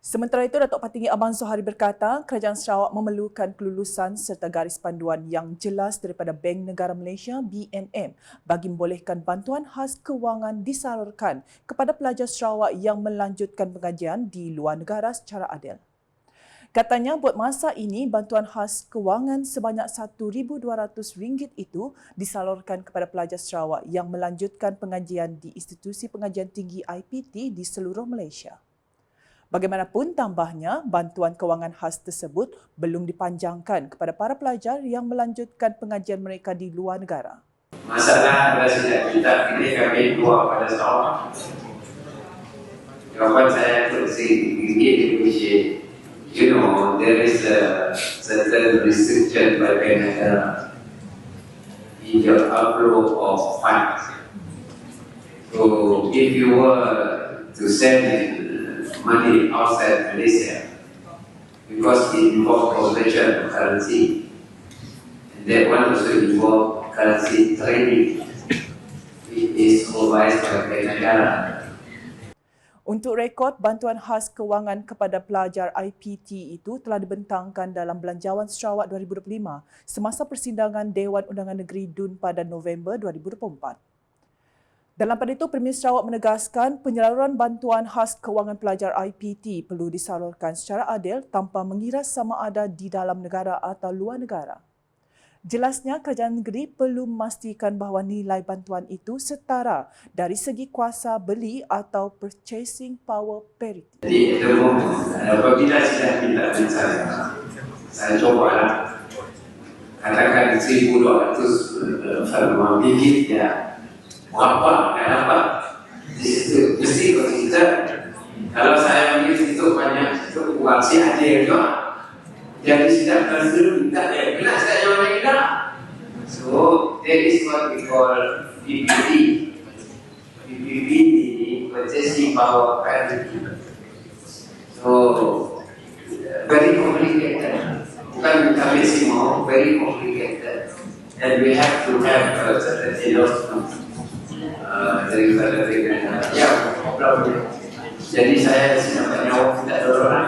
Sementara itu, Datuk Patinggi Abang Zohari berkata, Kerajaan Sarawak memerlukan kelulusan serta garis panduan yang jelas daripada Bank Negara Malaysia BNM bagi membolehkan bantuan khas kewangan disalurkan kepada pelajar Sarawak yang melanjutkan pengajian di luar negara secara adil. Katanya buat masa ini bantuan khas kewangan sebanyak RM1,200 itu disalurkan kepada pelajar Sarawak yang melanjutkan pengajian di institusi pengajian tinggi IPT di seluruh Malaysia. Bagaimanapun tambahnya, bantuan kewangan khas tersebut belum dipanjangkan kepada para pelajar yang melanjutkan pengajian mereka di luar negara. Masalah adalah sejak kita ini kami keluar pada Sarawak. Jawapan saya itu sedikit appreciate. You know, there is a certain restriction by Canada in your outflow of funds. So if you were to send money outside Malaysia because it involves conversion of currency. And that one also involves currency trading. It is supervised by Bank Negara. Untuk rekod, bantuan khas kewangan kepada pelajar IPT itu telah dibentangkan dalam Belanjawan Sarawak 2025 semasa persidangan Dewan Undangan Negeri DUN pada November 2024. Dalam pada itu, Premier Sarawak menegaskan penyaluran bantuan khas kewangan pelajar IPT perlu disalurkan secara adil tanpa mengira sama ada di dalam negara atau luar negara. Jelasnya, kerajaan negeri perlu memastikan bahawa nilai bantuan itu setara dari segi kuasa beli atau purchasing power parity. Jadi, apabila sudah kita bicara, saya coba lah. Katakan 1,200 farma bibit ya, apa kenapa di situ mesti kita. Kalau saya mikir itu banyak itu uang si ada yang juga jadi tidak dulu minta ya bila saya yang minta so that is what we call PPP PPP ini purchasing power parity so very complicated. Bukan kami semua very complicated. And we have to have a certain endorsement daripada dengan ya, jadi saya banyak tidak ada orang.